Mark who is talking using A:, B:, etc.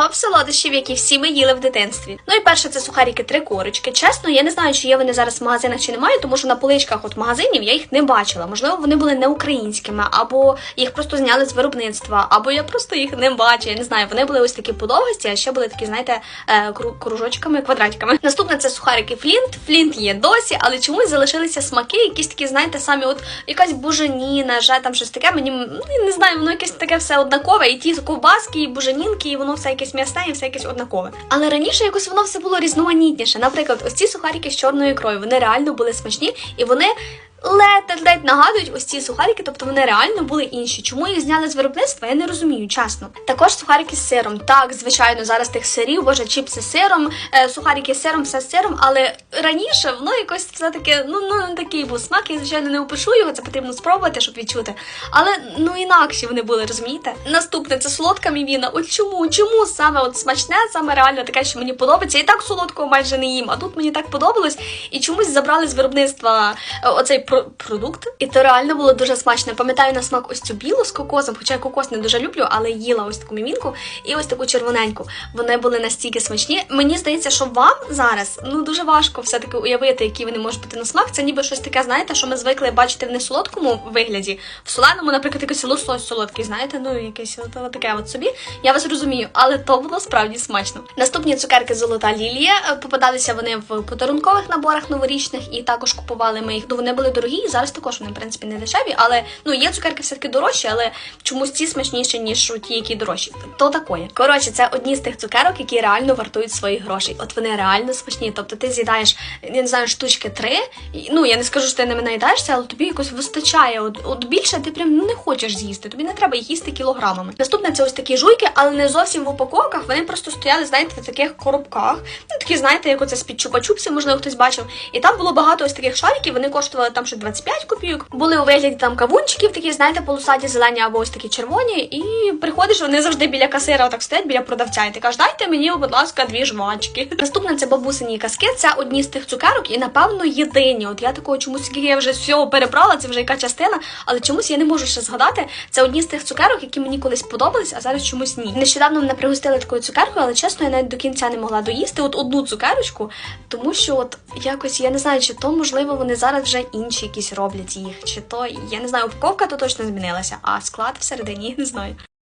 A: Топ солодощів, які всі ми їли в дитинстві. Ну і перше, це сухарики три корочки. Чесно, я не знаю, чи є вони зараз в магазинах чи немає, тому що на поличках от магазинів я їх не бачила. Можливо, вони були не українськими, або їх просто зняли з виробництва, або я просто їх не бачу. Я не знаю. Вони були ось такі подовгості, а ще були такі, знаєте, е, кружочками, квадратиками. Наступне це сухарики Флінт. Флінт є досі, але чомусь залишилися смаки, якісь такі, знаєте, самі от якась буженіна, вже там щось таке. Мені не знаю, воно якесь таке все однакове. І ті ковбаски, і буженінки, і воно все якесь м'ясне, і все якесь однакове. Але раніше якось воно все було різноманітніше. Наприклад, ось ці сухарики з чорною ікрою, вони реально були смачні і вони. Ледь-ледь нагадують ось ці сухарики, тобто вони реально були інші. Чому їх зняли з виробництва, я не розумію, чесно. Також сухарики з сиром. Так, звичайно, зараз тих сирів, боже, чіпси з сиром, е, сухарики з сиром, все з сиром, але раніше воно якось все таке, ну ну такий був смак. Я звичайно не опишу його, це потрібно спробувати, щоб відчути. Але ну інакші вони були, розумієте? Наступне це солодка мівіна. От чому? Чому саме от смачне, саме реально таке, що мені подобається? І так солодкого майже не їм. А тут мені так подобалось, і чомусь забрали з виробництва е, оцей продукт. І то реально було дуже смачно. Пам'ятаю на смак ось цю білу з кокосом, хоча я кокос не дуже люблю, але їла ось таку мівінку і ось таку червоненьку. Вони були настільки смачні. Мені здається, що вам зараз ну дуже важко все-таки уявити, які вони можуть бути на смак. Це ніби щось таке, знаєте, що ми звикли бачити в несолодкому вигляді. В соленому, наприклад, якийсь лосось солодкий, знаєте, ну якесь таке от собі. Я вас розумію, але то було справді смачно. Наступні цукерки Золота лілія попадалися вони в подарункових наборах новорічних, і також купували ми їх. Вони були дорогі, і зараз також вони в принципі не дешеві. Але ну є цукерки все таки дорожчі, але чомусь ці смачніші, ніж ті, які дорожчі. То такое. Коротше, це одні з тих цукерок, які реально вартують своїх грошей. От вони реально смачні. Тобто ти з'їдаєш, я не знаю, штучки три. Ну я не скажу, що ти ними наїдаєшся, але тобі якось вистачає. От, от більше ти прям ну, не хочеш з'їсти. Тобі не треба їх їсти кілограмами. Наступне це ось такі жуйки, але не зовсім в упаковках. Вони просто стояли, знаєте, в таких коробках. Ну такі, знаєте, як оце з-під чупа-чупси, можливо, хтось бачив. І там було багато ось таких шариків. Вони коштували там ще 25 копійок. Були у вигляді там кавунчиків, такі, знаєте, полусаді зелені або ось такі червоні. І приходиш, вони завжди біля касира отак стоять біля продавця. І ти кажеш, дайте мені, будь ласка, дві жвачки. Наступне це бабусині казки. Це одні з тих цукерок, і напевно єдині. От я такого чомусь я вже всього перебрала, це вже яка частина, але чомусь я не можу ще згадати. Це одні з тих цукерок, які мені колись подобались, а зараз чомусь ні. Нещодавно мене пригостили такою цукеркою, але чесно, я навіть до кінця не могла доїсти от одну цукерочку, тому що от якось я не знаю, чи то можливо вони зараз вже інші якісь роблять їх, чи то я не знаю, упаковка то точно змінилася, а склад всередині не знаю.